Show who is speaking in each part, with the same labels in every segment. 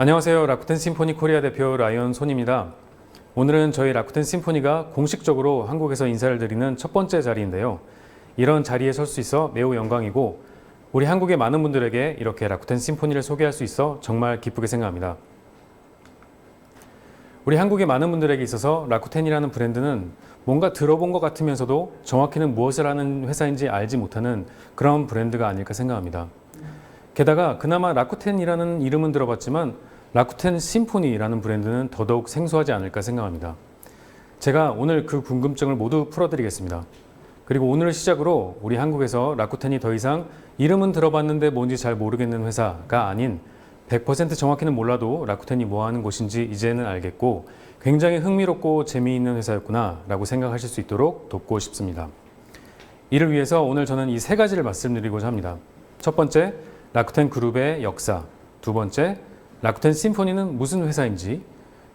Speaker 1: 안녕하세요. 라쿠텐 심포니 코리아 대표 라이언 손입니다. 오늘은 저희 라쿠텐 심포니가 공식적으로 한국에서 인사를 드리는 첫 번째 자리인데요. 이런 자리에 설 수 있어 매우 영광이고 우리 한국의 많은 분들에게 이렇게 라쿠텐 심포니를 소개할 수 있어 정말 기쁘게 생각합니다. 우리 한국의 많은 분들에게 있어서 라쿠텐이라는 브랜드는 뭔가 들어본 것 같으면서도 정확히는 무엇을 하는 회사인지 알지 못하는 그런 브랜드가 아닐까 생각합니다. 게다가 그나마 라쿠텐이라는 이름은 들어봤지만 라쿠텐 심포니라는 브랜드는 더더욱 생소하지 않을까 생각합니다. 제가 오늘 그 궁금증을 모두 풀어드리겠습니다. 그리고 오늘을 시작으로 우리 한국에서 라쿠텐이 더 이상 이름은 들어봤는데 뭔지 잘 모르겠는 회사가 아닌 100% 정확히는 몰라도 라쿠텐이 뭐 하는 곳인지 이제는 알겠고 굉장히 흥미롭고 재미있는 회사였구나 라고 생각하실 수 있도록 돕고 싶습니다. 이를 위해서 오늘 저는 이 세 가지를 말씀드리고자 합니다. 첫 번째, 라쿠텐 그룹의 역사. 두 번째, 라쿠텐 심포니는 무슨 회사인지.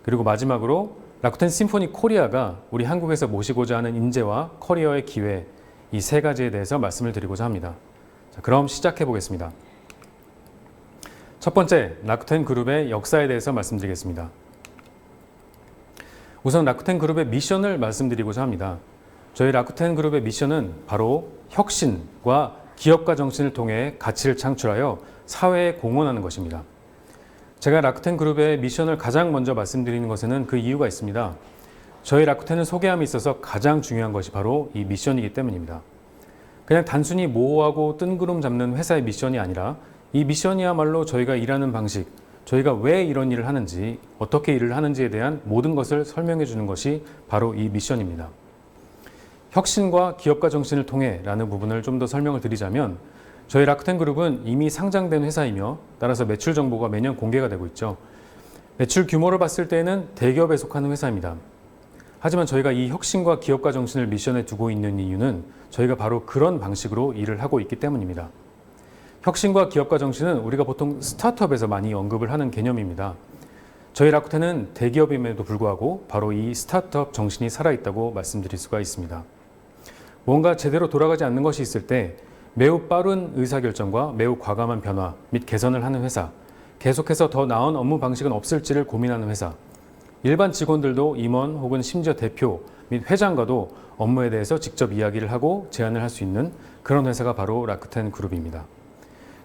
Speaker 1: 그리고 마지막으로 라쿠텐 심포니 코리아가 우리 한국에서 모시고자 하는 인재와 커리어의 기회 이 세 가지에 대해서 말씀을 드리고자 합니다. 자, 그럼 시작해 보겠습니다. 첫 번째, 라쿠텐 그룹의 역사에 대해서 말씀드리겠습니다. 우선 라쿠텐 그룹의 미션을 말씀드리고자 합니다. 저희 라쿠텐 그룹의 미션은 바로 혁신과 기업가 정신을 통해 가치를 창출하여 사회에 공헌하는 것입니다. 제가 라쿠텐 그룹의 미션을 가장 먼저 말씀드리는 것에는 그 이유가 있습니다. 저희 라쿠텐을 소개함에 있어서 가장 중요한 것이 바로 이 미션이기 때문입니다. 그냥 단순히 모호하고 뜬구름 잡는 회사의 미션이 아니라 이 미션이야말로 저희가 일하는 방식, 저희가 왜 이런 일을 하는지, 어떻게 일을 하는지에 대한 모든 것을 설명해 주는 것이 바로 이 미션입니다. 혁신과 기업가 정신을 통해 라는 부분을 좀 더 설명을 드리자면 저희 라쿠텐 그룹은 이미 상장된 회사이며 따라서 매출 정보가 매년 공개가 되고 있죠. 매출 규모를 봤을 때에는 대기업에 속하는 회사입니다. 하지만 저희가 이 혁신과 기업가 정신을 미션에 두고 있는 이유는 저희가 바로 그런 방식으로 일을 하고 있기 때문입니다. 혁신과 기업가 정신은 우리가 보통 스타트업에서 많이 언급을 하는 개념입니다. 저희 라쿠텐은 대기업임에도 불구하고 바로 이 스타트업 정신이 살아있다고 말씀드릴 수가 있습니다. 뭔가 제대로 돌아가지 않는 것이 있을 때 매우 빠른 의사결정과 매우 과감한 변화 및 개선을 하는 회사, 계속해서 더 나은 업무 방식은 없을지를 고민하는 회사, 일반 직원들도 임원 혹은 심지어 대표 및 회장과도 업무에 대해서 직접 이야기를 하고 제안을 할 수 있는 그런 회사가 바로 라쿠텐 그룹입니다.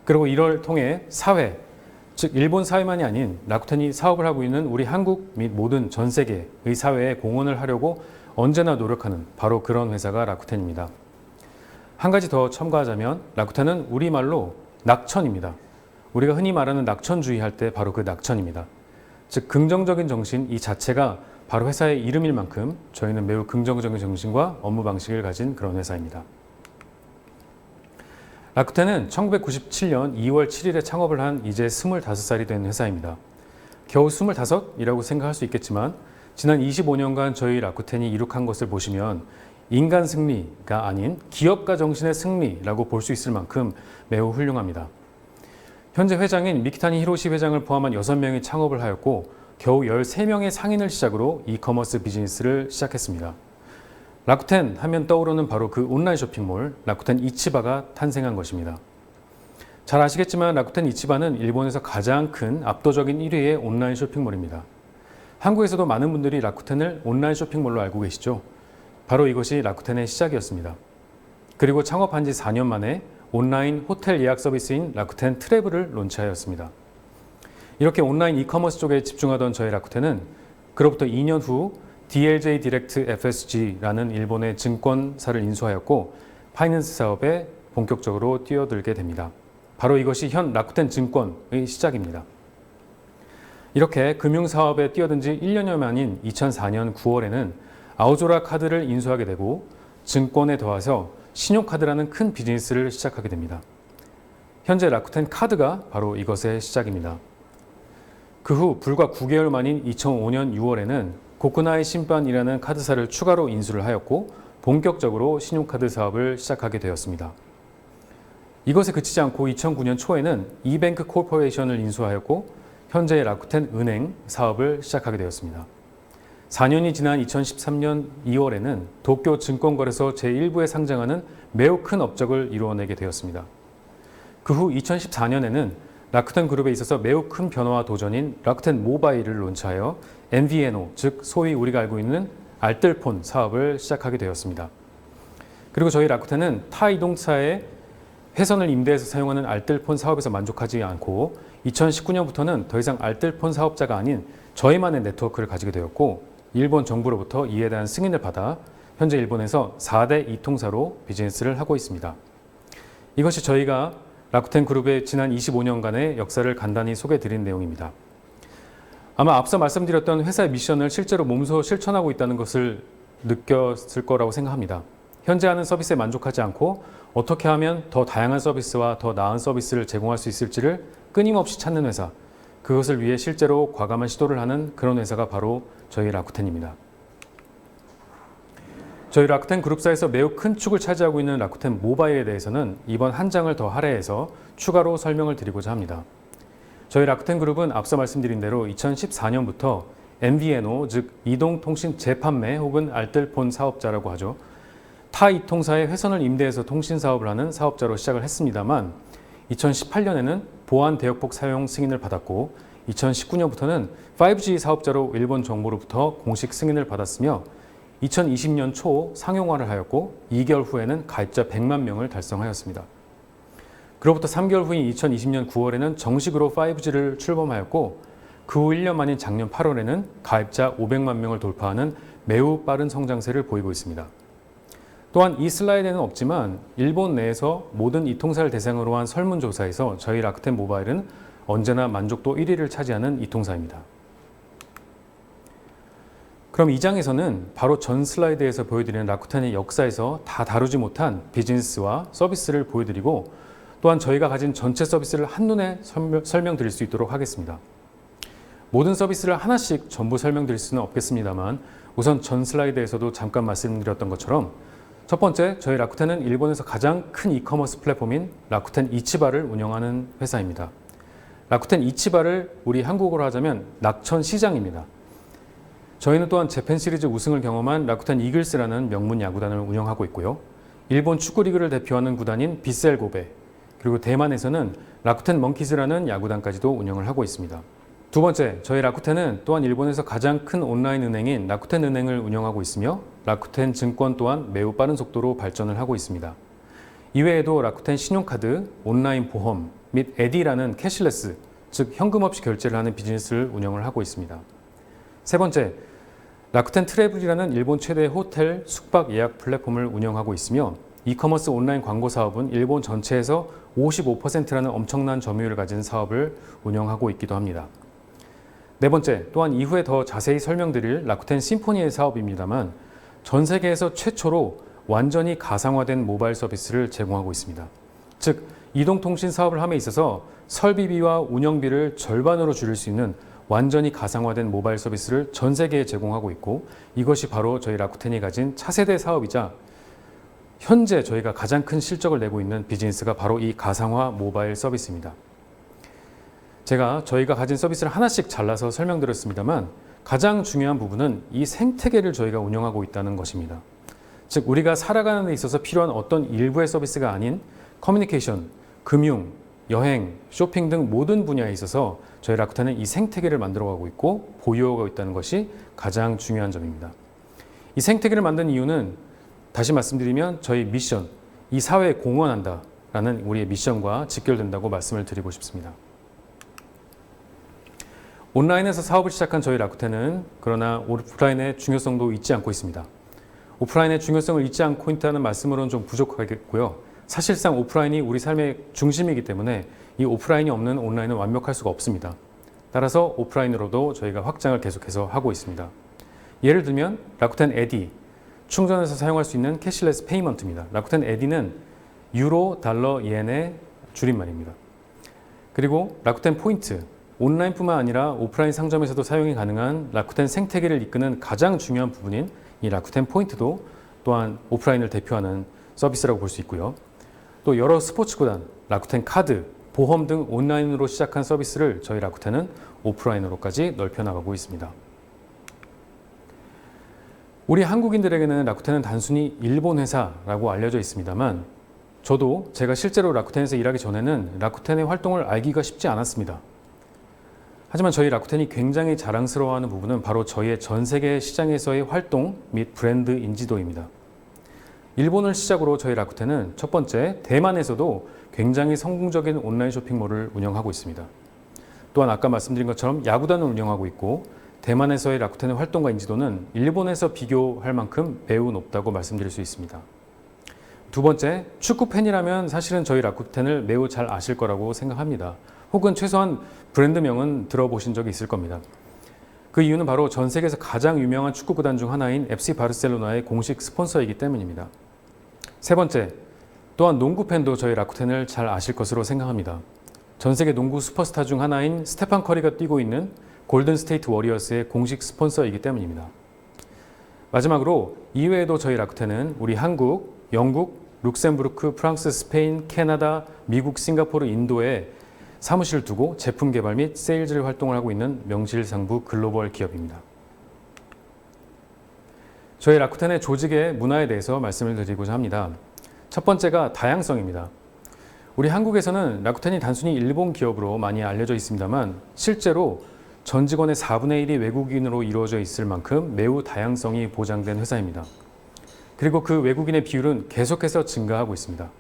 Speaker 1: 그리고 이를 통해 사회, 즉 일본 사회만이 아닌 라쿠텐이 사업을 하고 있는 우리 한국 및 모든 전 세계의 사회에 공헌을 하려고 언제나 노력하는 바로 그런 회사가 라쿠텐입니다. 한 가지 더 첨가하자면 라쿠텐은 우리말로 낙천입니다. 우리가 흔히 말하는 낙천주의 할 때 바로 그 낙천입니다. 즉 긍정적인 정신 이 자체가 바로 회사의 이름일 만큼 저희는 매우 긍정적인 정신과 업무 방식을 가진 그런 회사입니다. 라쿠텐은 1997년 2월 7일에 창업을 한 이제 25살이 된 회사입니다. 겨우 25이라고 생각할 수 있겠지만 지난 25년간 저희 라쿠텐이 이룩한 것을 보시면 인간 승리가 아닌 기업가 정신의 승리라고 볼 수 있을 만큼 매우 훌륭합니다. 현재 회장인 미키타니 히로시 회장을 포함한 6명이 창업을 하였고 겨우 13명의 상인을 시작으로 이커머스 비즈니스를 시작했습니다. 라쿠텐 하면 떠오르는 바로 그 온라인 쇼핑몰 라쿠텐 이치바가 탄생한 것입니다. 잘 아시겠지만 라쿠텐 이치바는 일본에서 가장 큰 압도적인 1위의 온라인 쇼핑몰입니다. 한국에서도 많은 분들이 라쿠텐을 온라인 쇼핑몰로 알고 계시죠? 바로 이것이 라쿠텐의 시작이었습니다. 그리고 창업한 지 4년 만에 온라인 호텔 예약 서비스인 라쿠텐 트래블을 론치하였습니다. 이렇게 온라인 이커머스 쪽에 집중하던 저희 라쿠텐은 그로부터 2년 후 DLJ 디렉트 FSG라는 일본의 증권사를 인수하였고 파이낸스 사업에 본격적으로 뛰어들게 됩니다. 바로 이것이 현 라쿠텐 증권의 시작입니다. 이렇게 금융사업에 뛰어든 지 1년여 만인 2004년 9월에는 아우조라 카드를 인수하게 되고 증권에 더해서 신용카드라는 큰 비즈니스를 시작하게 됩니다. 현재 라쿠텐 카드가 바로 이것의 시작입니다. 그 후 불과 9개월 만인 2005년 6월에는 고쿠나이 신반이라는 카드사를 추가로 인수를 하였고 본격적으로 신용카드 사업을 시작하게 되었습니다. 이것에 그치지 않고 2009년 초에는 이뱅크 코퍼레이션을 인수하였고 현재 라쿠텐 은행 사업을 시작하게 되었습니다. 4년이 지난 2013년 2월에는 도쿄 증권거래소 제1부에 상장하는 매우 큰 업적을 이루어내게 되었습니다. 그 후 2014년에는 라쿠텐 그룹에 있어서 매우 큰 변화와 도전인 라쿠텐 모바일을 론치하여 MVNO, 즉 소위 우리가 알고 있는 알뜰폰 사업을 시작하게 되었습니다. 그리고 저희 라쿠텐은 타 이동차의 회선을 임대해서 사용하는 알뜰폰 사업에서 만족하지 않고 2019년부터는 더 이상 알뜰폰 사업자가 아닌 저희만의 네트워크를 가지게 되었고 일본 정부로부터 이에 대한 승인을 받아 현재 일본에서 4대 이통사로 비즈니스를 하고 있습니다. 이것이 저희가 라쿠텐 그룹의 지난 25년간의 역사를 간단히 소개해 드린 내용입니다. 아마 앞서 말씀드렸던 회사의 미션을 실제로 몸소 실천하고 있다는 것을 느꼈을 거라고 생각합니다. 현재 하는 서비스에 만족하지 않고 어떻게 하면 더 다양한 서비스와 더 나은 서비스를 제공할 수 있을지를 끊임없이 찾는 회사, 그것을 위해 실제로 과감한 시도를 하는 그런 회사가 바로 저희 라쿠텐입니다. 저희 라쿠텐 그룹사에서 매우 큰 축을 차지하고 있는 라쿠텐 모바일에 대해서는 이번 한 장을 더 할애해서 추가로 설명을 드리고자 합니다. 저희 라쿠텐 그룹은 앞서 말씀드린 대로 2014년부터 MVNO 즉 이동통신 재판매 혹은 알뜰폰 사업자라고 하죠. 타 이통사의 회선을 임대해서 통신 사업을 하는 사업자로 시작을 했습니다만 2018년에는 보안 대역폭 사용 승인을 받았고 2019년부터는 5G 사업자로 일본 정부로부터 공식 승인을 받았으며 2020년 초 상용화를 하였고 2개월 후에는 가입자 100만 명을 달성하였습니다. 그로부터 3개월 후인 2020년 9월에는 정식으로 5G를 출범하였고 그 후 1년 만인 작년 8월에는 가입자 500만 명을 돌파하는 매우 빠른 성장세를 보이고 있습니다. 또한 이 슬라이드에는 없지만 일본 내에서 모든 이통사를 대상으로 한 설문조사에서 저희 라크텐 모바일은 언제나 만족도 1위를 차지하는 이통사입니다. 그럼 이 장에서는 바로 전 슬라이드에서 보여드리는 라쿠텐의 역사에서 다 다루지 못한 비즈니스와 서비스를 보여드리고 또한 저희가 가진 전체 서비스를 한눈에 설명드릴 수 있도록 하겠습니다. 모든 서비스를 하나씩 전부 설명드릴 수는 없겠습니다만 우선 전 슬라이드에서도 잠깐 말씀드렸던 것처럼 첫 번째, 저희 라쿠텐은 일본에서 가장 큰 이커머스 플랫폼인 라쿠텐 이치바를 운영하는 회사입니다. 라쿠텐 이치바를 우리 한국어로 하자면 낙천 시장입니다. 저희는 또한 재팬 시리즈 우승을 경험한 라쿠텐 이글스라는 명문 야구단을 운영하고 있고요. 일본 축구 리그를 대표하는 구단인 비셀 고베, 그리고 대만에서는 라쿠텐 멍키즈라는 야구단까지도 운영을 하고 있습니다. 두 번째, 저희 라쿠텐은 또한 일본에서 가장 큰 온라인 은행인 라쿠텐 은행을 운영하고 있으며 라쿠텐 증권 또한 매우 빠른 속도로 발전을 하고 있습니다. 이외에도 라쿠텐 신용카드, 온라인 보험 및 에디라는 캐시레스, 즉 현금 없이 결제를 하는 비즈니스를 운영을 하고 있습니다. 세 번째, 라쿠텐 트래블이라는 일본 최대 호텔 숙박 예약 플랫폼을 운영하고 있으며 이커머스 온라인 광고 사업은 일본 전체에서 55%라는 엄청난 점유율을 가진 사업을 운영하고 있기도 합니다. 네 번째, 또한 이후에 더 자세히 설명드릴 라쿠텐 심포니의 사업입니다만 전 세계에서 최초로 완전히 가상화된 모바일 서비스를 제공하고 있습니다. 즉, 이동통신 사업을 함에 있어서 설비비와 운영비를 절반으로 줄일 수 있는 완전히 가상화된 모바일 서비스를 전 세계에 제공하고 있고 이것이 바로 저희 라쿠텐이 가진 차세대 사업이자 현재 저희가 가장 큰 실적을 내고 있는 비즈니스가 바로 이 가상화 모바일 서비스입니다. 제가 저희가 가진 서비스를 하나씩 잘라서 설명드렸습니다만 가장 중요한 부분은 이 생태계를 저희가 운영하고 있다는 것입니다. 즉 우리가 살아가는 데 있어서 필요한 어떤 일부의 서비스가 아닌 커뮤니케이션, 금융, 여행, 쇼핑 등 모든 분야에 있어서 저희 라쿠타는 이 생태계를 만들어가고 있고 보유하고 있다는 것이 가장 중요한 점입니다. 이 생태계를 만든 이유는 다시 말씀드리면 저희 미션, 이 사회에 공헌한다라는 우리의 미션과 직결된다고 말씀을 드리고 싶습니다. 온라인에서 사업을 시작한 저희 라쿠텐은 그러나 오프라인의 중요성도 잊지 않고 있습니다. 오프라인의 중요성을 잊지 않고 있다는 말씀으로는 좀 부족하겠고요. 사실상 오프라인이 우리 삶의 중심이기 때문에 이 오프라인이 없는 온라인은 완벽할 수가 없습니다. 따라서 오프라인으로도 저희가 확장을 계속해서 하고 있습니다. 예를 들면 라쿠텐 에디, 충전해서 사용할 수 있는 캐시레스 페이먼트입니다. 라쿠텐 에디는 유로, 달러, 이엔의 줄임말입니다. 그리고 라쿠텐 포인트, 온라인뿐만 아니라 오프라인 상점에서도 사용이 가능한 라쿠텐 생태계를 이끄는 가장 중요한 부분인 이 라쿠텐 포인트도 또한 오프라인을 대표하는 서비스라고 볼 수 있고요. 또 여러 스포츠 구단, 라쿠텐 카드, 보험 등 온라인으로 시작한 서비스를 저희 라쿠텐은 오프라인으로까지 넓혀 나가고 있습니다. 우리 한국인들에게는 라쿠텐은 단순히 일본 회사라고 알려져 있습니다만 저도 제가 실제로 라쿠텐에서 일하기 전에는 라쿠텐의 활동을 알기가 쉽지 않았습니다. 하지만 저희 라쿠텐이 굉장히 자랑스러워하는 부분은 바로 저희의 전 세계 시장에서의 활동 및 브랜드 인지도입니다. 일본을 시작으로 저희 라쿠텐은 첫 번째 대만에서도 굉장히 성공적인 온라인 쇼핑몰을 운영하고 있습니다. 또한 아까 말씀드린 것처럼 야구단을 운영하고 있고 대만에서의 라쿠텐의 활동과 인지도는 일본에서 비교할 만큼 매우 높다고 말씀드릴 수 있습니다. 두 번째, 축구 팬이라면 사실은 저희 라쿠텐을 매우 잘 아실 거라고 생각합니다. 혹은 최소한 브랜드명은 들어보신 적이 있을 겁니다. 그 이유는 바로 전 세계에서 가장 유명한 축구 구단 중 하나인 FC 바르셀로나의 공식 스폰서이기 때문입니다. 세 번째, 또한 농구 팬도 저희 라쿠텐을 잘 아실 것으로 생각합니다. 전 세계 농구 슈퍼스타 중 하나인 스테판 커리가 뛰고 있는 골든 스테이트 워리어스의 공식 스폰서이기 때문입니다. 마지막으로 이외에도 저희 라쿠텐은 우리 한국, 영국, 룩셈부르크, 프랑스, 스페인, 캐나다, 미국, 싱가포르, 인도에 사무실을 두고 제품 개발 및 세일즈를 활동을 하고 있는 명실상부 글로벌 기업입니다. 저희 라쿠텐의 조직의 문화에 대해서 말씀을 드리고자 합니다. 첫 번째가 다양성입니다. 우리 한국에서는 라쿠텐이 단순히 일본 기업으로 많이 알려져 있습니다만 실제로 전 직원의 4분의 1이 외국인으로 이루어져 있을 만큼 매우 다양성이 보장된 회사입니다. 그리고 그 외국인의 비율은 계속해서 증가하고 있습니다.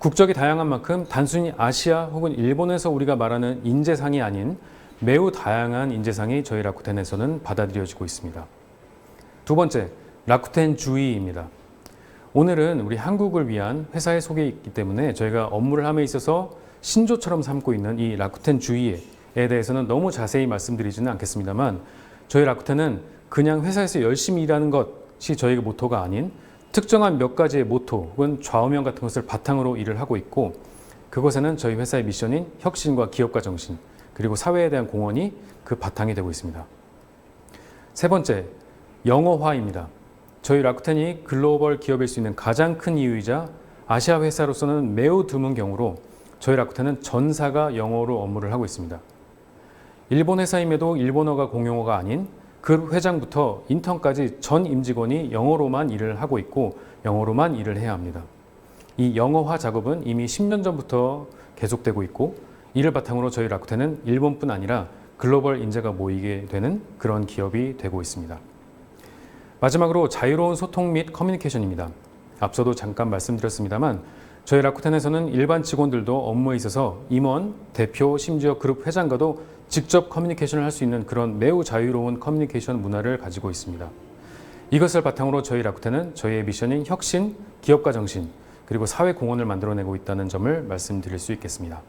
Speaker 1: 국적이 다양한 만큼 단순히 아시아 혹은 일본에서 우리가 말하는 인재상이 아닌 매우 다양한 인재상이 저희 라쿠텐에서는 받아들여지고 있습니다. 두 번째, 라쿠텐 주의입니다. 오늘은 우리 한국을 위한 회사의 소개이기 때문에 저희가 업무를 함에 있어서 신조처럼 삼고 있는 이 라쿠텐 주의에 대해서는 너무 자세히 말씀드리지는 않겠습니다만 저희 라쿠텐은 그냥 회사에서 열심히 일하는 것이 저희의 모토가 아닌 특정한 몇 가지의 모토 혹은 좌우명 같은 것을 바탕으로 일을 하고 있고 그것에는 저희 회사의 미션인 혁신과 기업가 정신 그리고 사회에 대한 공헌이 그 바탕이 되고 있습니다. 세 번째, 영어화입니다. 저희 라쿠텐이 글로벌 기업일 수 있는 가장 큰 이유이자 아시아 회사로서는 매우 드문 경우로 저희 라쿠텐은 전사가 영어로 업무를 하고 있습니다. 일본 회사임에도 일본어가 공용어가 아닌 그 회장부터 인턴까지 전 임직원이 영어로만 일을 하고 있고 영어로만 일을 해야 합니다. 이 영어화 작업은 이미 10년 전부터 계속되고 있고 이를 바탕으로 저희 라쿠텐은 일본뿐 아니라 글로벌 인재가 모이게 되는 그런 기업이 되고 있습니다. 마지막으로 자유로운 소통 및 커뮤니케이션입니다. 앞서도 잠깐 말씀드렸습니다만 저희 라쿠텐에서는 일반 직원들도 업무에 있어서 임원, 대표, 심지어 그룹 회장과도 직접 커뮤니케이션을 할 수 있는 그런 매우 자유로운 커뮤니케이션 문화를 가지고 있습니다. 이것을 바탕으로 저희 라쿠텐은 저희의 미션인 혁신, 기업가 정신, 그리고 사회 공헌을 만들어내고 있다는 점을 말씀드릴 수 있겠습니다.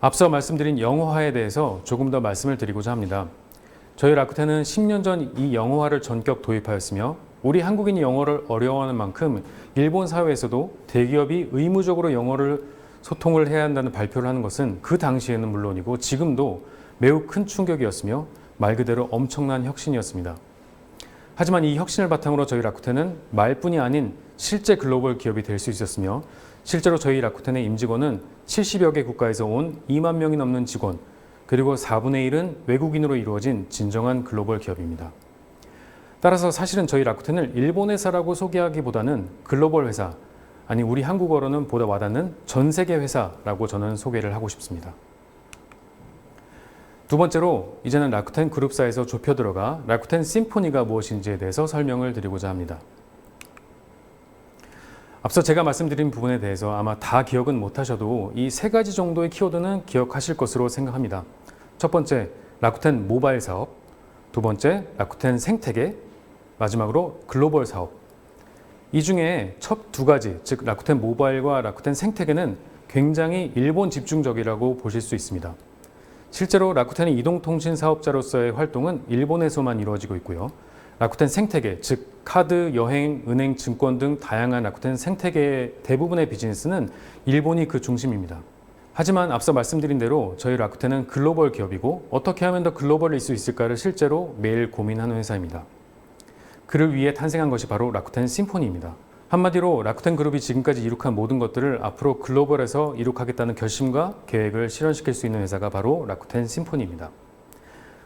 Speaker 1: 앞서 말씀드린 영어화에 대해서 조금 더 말씀을 드리고자 합니다. 저희 라쿠텐은 10년 전 이 영어화를 전격 도입하였으며 우리 한국인이 영어를 어려워하는 만큼 일본 사회에서도 대기업이 의무적으로 영어를 소통을 해야 한다는 발표를 하는 것은 그 당시에는 물론이고 지금도 매우 큰 충격이었으며 말 그대로 엄청난 혁신이었습니다. 하지만 이 혁신을 바탕으로 저희 라쿠텐은 말뿐이 아닌 실제 글로벌 기업이 될 수 있었으며 실제로 저희 라쿠텐의 임직원은 70여 개 국가에서 온 2만 명이 넘는 직원 그리고 4분의 1은 외국인으로 이루어진 진정한 글로벌 기업입니다. 따라서 사실은 저희 라쿠텐을 일본 회사라고 소개하기보다는 글로벌 회사, 아니 우리 한국어로는 보다 와닿는 전 세계 회사라고 저는 소개를 하고 싶습니다. 두 번째로 이제는 라쿠텐 그룹사에서 좁혀 들어가 라쿠텐 심포니가 무엇인지에 대해서 설명을 드리고자 합니다. 앞서 제가 말씀드린 부분에 대해서 아마 다 기억은 못하셔도 이 세 가지 정도의 키워드는 기억하실 것으로 생각합니다. 첫 번째, 라쿠텐 모바일 사업. 두 번째, 라쿠텐 생태계. 마지막으로 글로벌 사업. 이 중에 첫 두 가지, 즉 라쿠텐 모바일과 라쿠텐 생태계는 굉장히 일본 집중적이라고 보실 수 있습니다. 실제로 라쿠텐의 이동통신 사업자로서의 활동은 일본에서만 이루어지고 있고요. 라쿠텐 생태계, 즉 카드, 여행, 은행, 증권 등 다양한 라쿠텐 생태계의 대부분의 비즈니스는 일본이 그 중심입니다. 하지만 앞서 말씀드린 대로 저희 라쿠텐은 글로벌 기업이고 어떻게 하면 더 글로벌일 수 있을까를 실제로 매일 고민하는 회사입니다. 그를 위해 탄생한 것이 바로 라쿠텐 심포니입니다. 한마디로 라쿠텐 그룹이 지금까지 이룩한 모든 것들을 앞으로 글로벌에서 이룩하겠다는 결심과 계획을 실현시킬 수 있는 회사가 바로 라쿠텐 심포니입니다.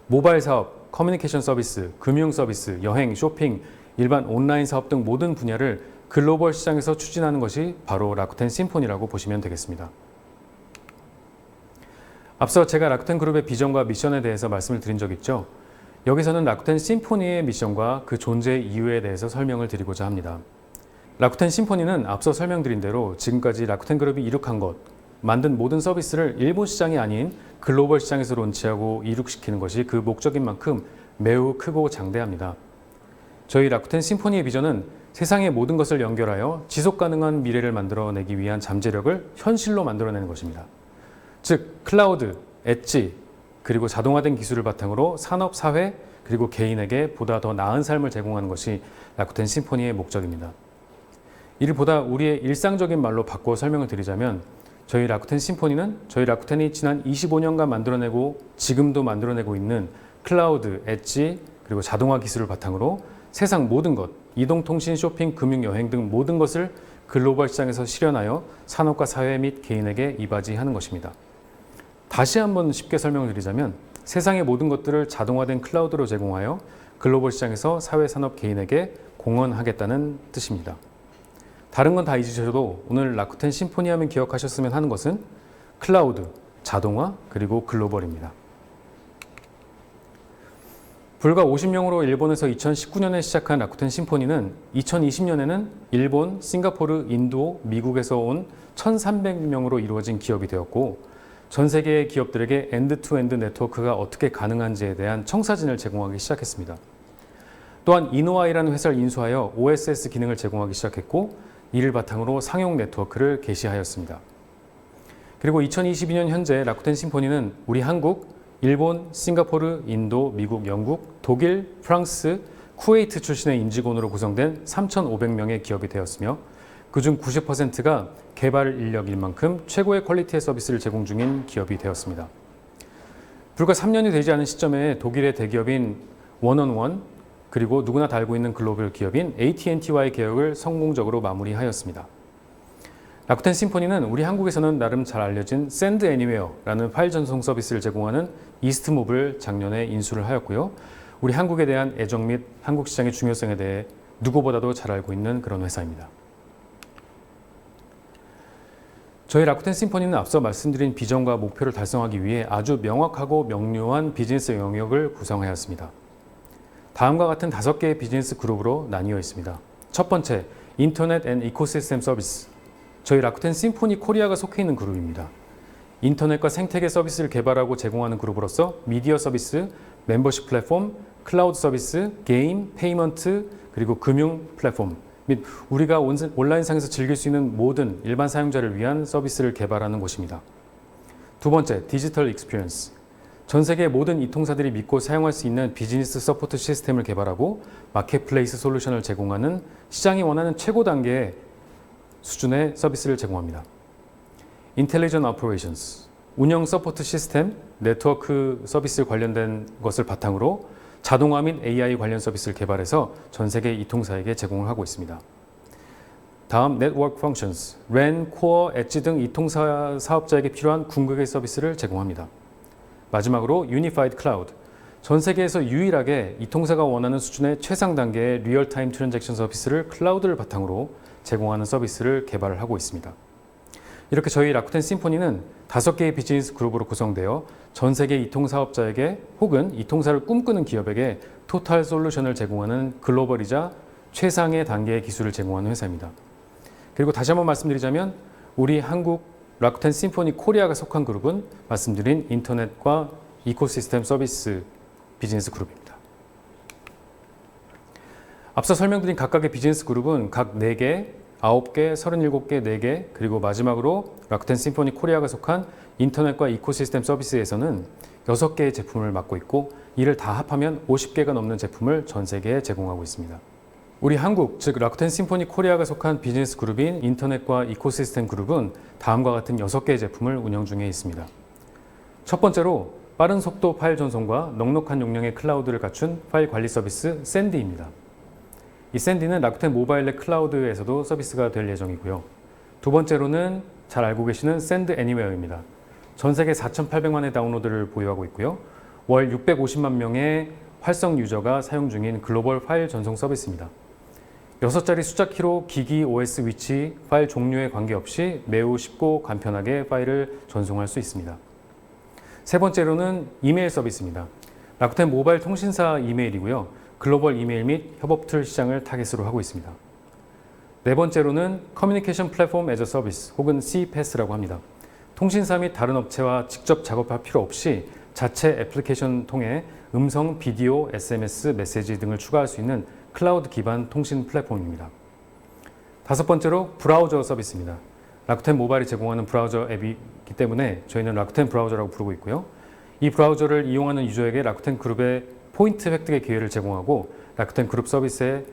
Speaker 1: 모바일 사업, 커뮤니케이션 서비스, 금융 서비스, 여행, 쇼핑, 일반 온라인 사업 등 모든 분야를 글로벌 시장에서 추진하는 것이 바로 라쿠텐 심포니라고 보시면 되겠습니다. 앞서 제가 라쿠텐 그룹의 비전과 미션에 대해서 말씀을 드린 적 있죠. 여기서는 라쿠텐 심포니의 미션과 그 존재 이유에 대해서 설명을 드리고자 합니다. 라쿠텐 심포니는 앞서 설명드린 대로 지금까지 라쿠텐 그룹이 이룩한 것, 만든 모든 서비스를 일본 시장이 아닌 글로벌 시장에서 론치하고 이룩시키는 것이 그 목적인 만큼 매우 크고 장대합니다. 저희 라쿠텐 심포니의 비전은 세상의 모든 것을 연결하여 지속 가능한 미래를 만들어내기 위한 잠재력을 현실로 만들어내는 것입니다. 즉, 클라우드, 엣지, 그리고 자동화된 기술을 바탕으로 산업, 사회, 그리고 개인에게 보다 더 나은 삶을 제공하는 것이 라쿠텐 심포니의 목적입니다. 이를 보다 우리의 일상적인 말로 바꿔 설명을 드리자면 저희 라쿠텐 심포니는 저희 라쿠텐이 지난 25년간 만들어내고 지금도 만들어내고 있는 클라우드, 엣지, 그리고 자동화 기술을 바탕으로 세상 모든 것, 이동통신, 쇼핑, 금융, 여행 등 모든 것을 글로벌 시장에서 실현하여 산업과 사회 및 개인에게 이바지하는 것입니다. 다시 한번 쉽게 설명을 드리자면 세상의 모든 것들을 자동화된 클라우드로 제공하여 글로벌 시장에서 사회, 산업, 개인에게 공헌하겠다는 뜻입니다. 다른 건 다 잊으셔도 오늘 라쿠텐 심포니 하면 기억하셨으면 하는 것은 클라우드, 자동화, 그리고 글로벌입니다. 불과 50명으로 일본에서 2019년에 시작한 라쿠텐 심포니는 2020년에는 일본, 싱가포르, 인도, 미국에서 온 1,300명으로 이루어진 기업이 되었고 전 세계의 기업들에게 엔드투엔드 네트워크가 어떻게 가능한지에 대한 청사진을 제공하기 시작했습니다. 또한 이노아이라는 회사를 인수하여 OSS 기능을 제공하기 시작했고 이를 바탕으로 상용 네트워크를 개시하였습니다. 그리고 2022년 현재 라쿠텐 심포니는 우리 한국, 일본, 싱가포르, 인도, 미국, 영국, 독일, 프랑스, 쿠웨이트 출신의 인직원으로 구성된 3,500명의 기업이 되었으며 그중 90%가 개발 인력일 만큼 최고의 퀄리티의 서비스를 제공 중인 기업이 되었습니다. 불과 3년이 되지 않은 시점에 독일의 대기업인 원언원 그리고 누구나 다 알고 있는 글로벌 기업인 AT&T와의 계약을 성공적으로 마무리하였습니다. 라쿠텐 심포니는 우리 한국에서는 나름 잘 알려진 샌드 애니웨어라는 파일 전송 서비스를 제공하는 이스트몹을 작년에 인수를 하였고요. 우리 한국에 대한 애정 및 한국 시장의 중요성에 대해 누구보다도 잘 알고 있는 그런 회사입니다. 저희 라쿠텐 심포니는 앞서 말씀드린 비전과 목표를 달성하기 위해 아주 명확하고 명료한 비즈니스 영역을 구성하였습니다. 다음과 같은 다섯 개의 비즈니스 그룹으로 나뉘어 있습니다. 첫 번째, 인터넷 앤 이코시스템 서비스. 저희 라쿠텐 심포니 코리아가 속해 있는 그룹입니다. 인터넷과 생태계 서비스를 개발하고 제공하는 그룹으로서 미디어 서비스, 멤버십 플랫폼, 클라우드 서비스, 게임, 페이먼트, 그리고 금융 플랫폼 및 우리가 온라인상에서 즐길 수 있는 모든 일반 사용자를 위한 서비스를 개발하는 곳입니다. 두 번째, 디지털 익스피리언스. 전 세계 모든 이통사들이 믿고 사용할 수 있는 비즈니스 서포트 시스템을 개발하고 마켓플레이스 솔루션을 제공하는 시장이 원하는 최고 단계의 수준의 서비스를 제공합니다. 인텔리전 오퍼레이션스. 운영 서포트 시스템, 네트워크 서비스 관련된 것을 바탕으로 자동화 및 AI 관련 서비스를 개발해서 전 세계 이통사에게 제공을 하고 있습니다. 다음 네트워크 펑션스, 랜, 코어, 엣지 등 이통사 사업자에게 필요한 궁극의 서비스를 제공합니다. 마지막으로 유니파이드 클라우드, 전 세계에서 유일하게 이통사가 원하는 수준의 최상 단계의 리얼타임 트랜잭션 서비스를 클라우드를 바탕으로 제공하는 서비스를 개발을 하고 있습니다. 이렇게 저희 라쿠텐 심포니는 다섯 개의 비즈니스 그룹으로 구성되어 전 세계 이통 사업자에게 혹은 이통사를 꿈꾸는 기업에게 토탈 솔루션을 제공하는 글로벌이자 최상의 단계의 기술을 제공하는 회사입니다. 그리고 다시 한번 말씀드리자면 우리 한국 라쿠텐 심포니 코리아가 속한 그룹은 말씀드린 인터넷과 이코시스템 서비스 비즈니스 그룹입니다. 앞서 설명드린 각각의 비즈니스 그룹은 각 4개, 9개, 37개, 4개, 그리고 마지막으로 라쿠텐 심포니 코리아가 속한 인터넷과 이코시스템 서비스에서는 6개의 제품을 맡고 있고 이를 다 합하면 50개가 넘는 제품을 전 세계에 제공하고 있습니다. 우리 한국, 즉 라쿠텐 심포니 코리아가 속한 비즈니스 그룹인 인터넷과 이코시스템 그룹은 다음과 같은 6개의 제품을 운영 중에 있습니다. 첫 번째로 빠른 속도 파일 전송과 넉넉한 용량의 클라우드를 갖춘 파일 관리 서비스 샌디입니다. 이 샌디는 라쿠텐 모바일넷 클라우드에서도 서비스가 될 예정이고요. 두 번째로는 잘 알고 계시는 샌드 애니웨어입니다. 전 세계 4,800만의 다운로드를 보유하고 있고요. 월 650만 명의 활성 유저가 사용 중인 글로벌 파일 전송 서비스입니다. 6자리 숫자 키로 기기 OS 위치, 파일 종류에 관계없이 매우 쉽고 간편하게 파일을 전송할 수 있습니다. 세 번째로는 이메일 서비스입니다. 라쿠텐 모바일 통신사 이메일이고요. 글로벌 이메일 및 협업 툴 시장을 타겟으로 하고 있습니다. 네 번째로는 커뮤니케이션 플랫폼 에저 서비스 혹은 CPaaS라고 합니다. 통신사 및 다른 업체와 직접 작업할 필요 없이 자체 애플리케이션 통해 음성, 비디오, SMS, 메시지 등을 추가할 수 있는 클라우드 기반 통신 플랫폼입니다. 다섯 번째로 브라우저 서비스입니다. 라쿠텐 모바일이 제공하는 브라우저 앱이기 때문에 저희는 라쿠텐 브라우저라고 부르고 있고요. 이 브라우저를 이용하는 유저에게 라쿠텐 그룹의 포인트 획득의 기회를 제공하고 라쿠텐 그룹 서비스에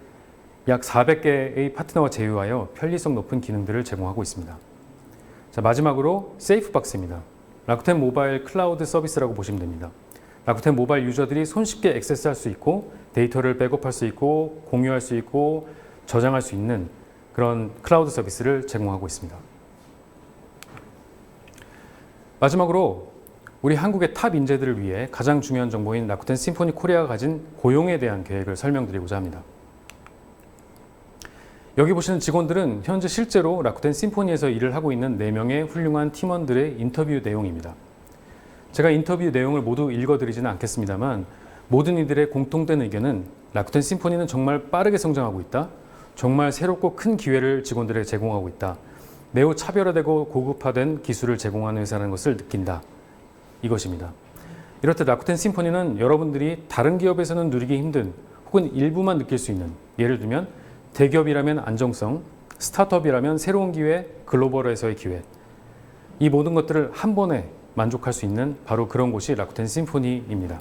Speaker 1: 약 400개의 파트너와 제휴하여 편리성 높은 기능들을 제공하고 있습니다. 자, 마지막으로 세이프박스입니다. 라쿠텐 모바일 클라우드 서비스라고 보시면 됩니다. 라쿠텐 모바일 유저들이 손쉽게 액세스할 수 있고 데이터를 백업할 수 있고 공유할 수 있고 저장할 수 있는 그런 클라우드 서비스를 제공하고 있습니다. 마지막으로 우리 한국의 탑 인재들을 위해 가장 중요한 정보인 라쿠텐 심포니 코리아가 가진 고용에 대한 계획을 설명드리고자 합니다. 여기 보시는 직원들은 현재 실제로 라쿠텐 심포니에서 일을 하고 있는 4명의 훌륭한 팀원들의 인터뷰 내용입니다. 제가 인터뷰 내용을 모두 읽어드리지는 않겠습니다만 모든 이들의 공통된 의견은 라쿠텐 심포니는 정말 빠르게 성장하고 있다. 정말 새롭고 큰 기회를 직원들에게 제공하고 있다. 매우 차별화되고 고급화된 기술을 제공하는 회사라는 것을 느낀다. 이것입니다. 이렇듯 라쿠텐 심포니는 여러분들이 다른 기업에서는 누리기 힘든 혹은 일부만 느낄 수 있는 예를 들면 대기업이라면 안정성, 스타트업이라면 새로운 기회, 글로벌에서의 기회 이 모든 것들을 한 번에 만족할 수 있는 바로 그런 곳이 라쿠텐 심포니입니다.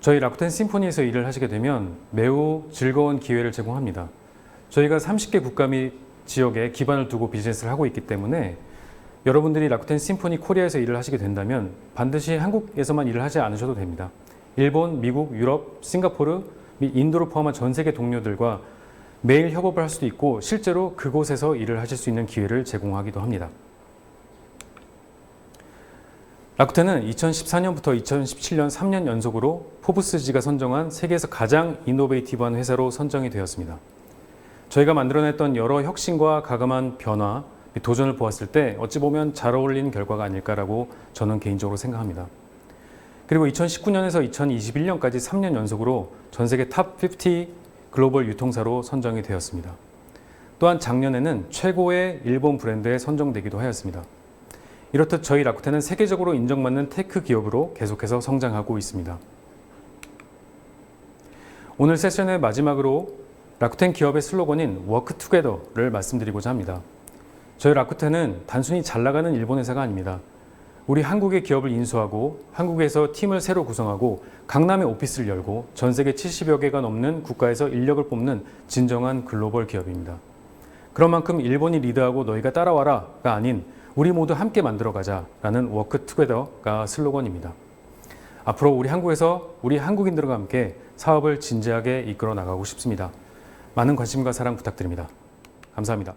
Speaker 1: 저희 라쿠텐 심포니에서 일을 하시게 되면 매우 즐거운 기회를 제공합니다. 저희가 30개 국가 및 지역에 기반을 두고 비즈니스를 하고 있기 때문에 여러분들이 라쿠텐 심포니 코리아에서 일을 하시게 된다면 반드시 한국에서만 일을 하지 않으셔도 됩니다. 일본, 미국, 유럽, 싱가포르 및 인도를 포함한 전 세계 동료들과 매일 협업을 할 수도 있고 실제로 그곳에서 일을 하실 수 있는 기회를 제공하기도 합니다. 라쿠텐은 2014년부터 2017년 3년 연속으로 포브스지가 선정한 세계에서 가장 이노베이티브한 회사로 선정이 되었습니다. 저희가 만들어냈던 여러 혁신과 가감한 변화, 및 도전을 보았을 때 어찌 보면 잘 어울리는 결과가 아닐까라고 저는 개인적으로 생각합니다. 그리고 2019년에서 2021년까지 3년 연속으로 전 세계 탑 50 글로벌 유통사로 선정이 되었습니다. 또한 작년에는 최고의 일본 브랜드에 선정되기도 하였습니다. 이렇듯 저희 라쿠텐은 세계적으로 인정받는 테크 기업으로 계속해서 성장하고 있습니다. 오늘 세션의 마지막으로 라쿠텐 기업의 슬로건인 워크 투게더를 말씀드리고자 합니다. 저희 라쿠텐은 단순히 잘 나가는 일본 회사가 아닙니다. 우리 한국의 기업을 인수하고 한국에서 팀을 새로 구성하고 강남에 오피스를 열고 전 세계 70여 개가 넘는 국가에서 인력을 뽑는 진정한 글로벌 기업입니다. 그런 만큼 일본이 리드하고 너희가 따라와라가 아닌 우리 모두 함께 만들어 가자라는 워크 투게더가 슬로건입니다. 앞으로 우리 한국에서 우리 한국인들과 함께 사업을 진지하게 이끌어 나가고 싶습니다. 많은 관심과 사랑 부탁드립니다. 감사합니다.